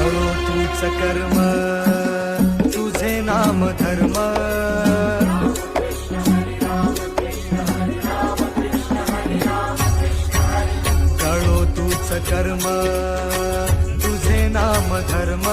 करो तूच कर्म तुझे नाम धर्म. कळो तूच कर्म तुझे नाम धर्म.